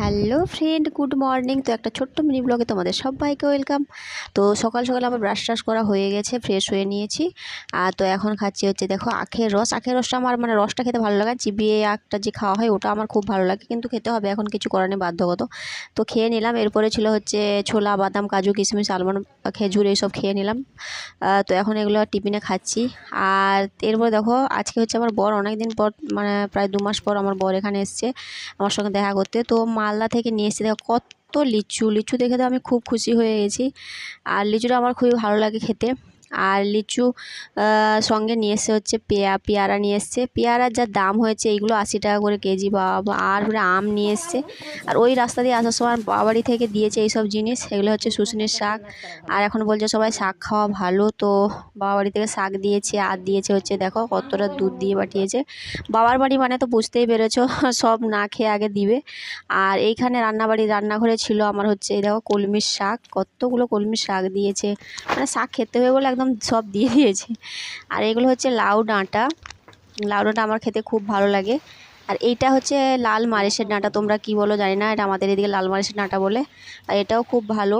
Hello friend, good morning. তো একটা ছোট্ট মিনি ব্লগে তোমাদের সবাইকে ওয়েলকাম। তো সকাল সকাল আমার ব্রাশ ট্রাশ করা হয়ে গেছে, ফ্রেশ হয়ে নিয়েছি। আর তো এখন খাচ্ছি হচ্ছে, দেখো, আখের রস। আখের রসটা আমার মানে রসটা খেতে ভালো লাগে, চিবিয়ে আখটা যে খাওয়া হয় ওটা আমার খুব ভালো লাগে। কিন্তু খেতে হবে, এখন কিছু করার নেই, বাধ্যগত। তো খেয়ে নিলাম, এরপরে ছিল হচ্ছে ছোলা, বাদাম, কাজু, কিশমিশ, আলমন্ড, খেজুর এইসব খেয়ে নিলাম। তো এখন এগুলো টিফিনে খাচ্ছি। আর এরপরে দেখো, আজকে হচ্ছে আমার বর অনেক দিন পর মানে প্রায় দু মাস পর আমার বর এখানে এসছে, আমার সঙ্গে দেখা করতে। তো মালদা থেকে নিয়ে এসেছি। দেখো কত লিচু লিচু দেখে তো আমি খুব খুশি হয়ে গেছি। আর লিচুটা আমার খুবই ভালো লাগে খেতে। আর লিচু সঙ্গে নিয়ে এসছে হচ্ছে পেয়া, পেয়ারা নিয়ে এসছে। পেয়ারার যা দাম হয়েছে এইগুলো আশি টাকা করে কেজি বাবা আর পরে আম নিয়ে এসছে। আর ওই রাস্তা দিয়ে আসার সময় বাবাড়ি থেকে দিয়েছে এইসব জিনিস, এগুলো হচ্ছে শুশনির শাক। আর এখন বলছে সবাই শাক খাওয়া ভালো, তো বাবা বাড়ি থেকে শাক দিয়েছে, আর দিয়েছে হচ্ছে দেখো কতটা দুধ দিয়ে পাঠিয়েছে। বাবার বাড়ি মানে তো বুঝতেই পেরেছ, সব না খেয়ে আগে দিবে। আর এইখানে রান্নাবাড়ি, রান্নাঘরে ছিল আমার হচ্ছে, এই দেখো কলমির শাক, কতগুলো কলমির শাক দিয়েছে। মানে শাক খেতে হয়ে বলে একদম সব দিয়ে দিয়েছে। আর এগুলো হচ্ছে লাউ ডাঁটা। লাউ ডাঁটা আমার খেতে খুব ভালো লাগে। আর এইটা হচ্ছে লাল মারিচের ডাঁটা। তোমরা কি বলো জানি না এটা আমাদের এদিকে লাল মারিচের ডাঁটা বলে। আর এটাও খুব ভালো।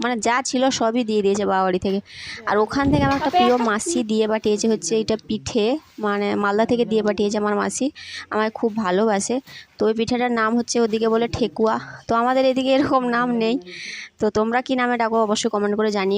মানে যা ছিল সবই দিয়ে দিয়েছে বাবা বাড়ি থেকে। আর ওখান থেকে আমার একটা প্রিয় মাসি দিয়ে পাঠিয়েছে হচ্ছে এটা পিঠে। মানে মালদা থেকে দিয়ে পাঠিয়েছে আমার মাসি। আমায় খুব ভালোবাসে। তো ওই পিঠেটার নাম হচ্ছে ওদিকে বলে ঠেকুয়া। তো আমাদের এদিকে এরকম নাম নেই। তো তোমরা কি নামে ডাকো অবশ্যই কমেন্ট করে জানিও।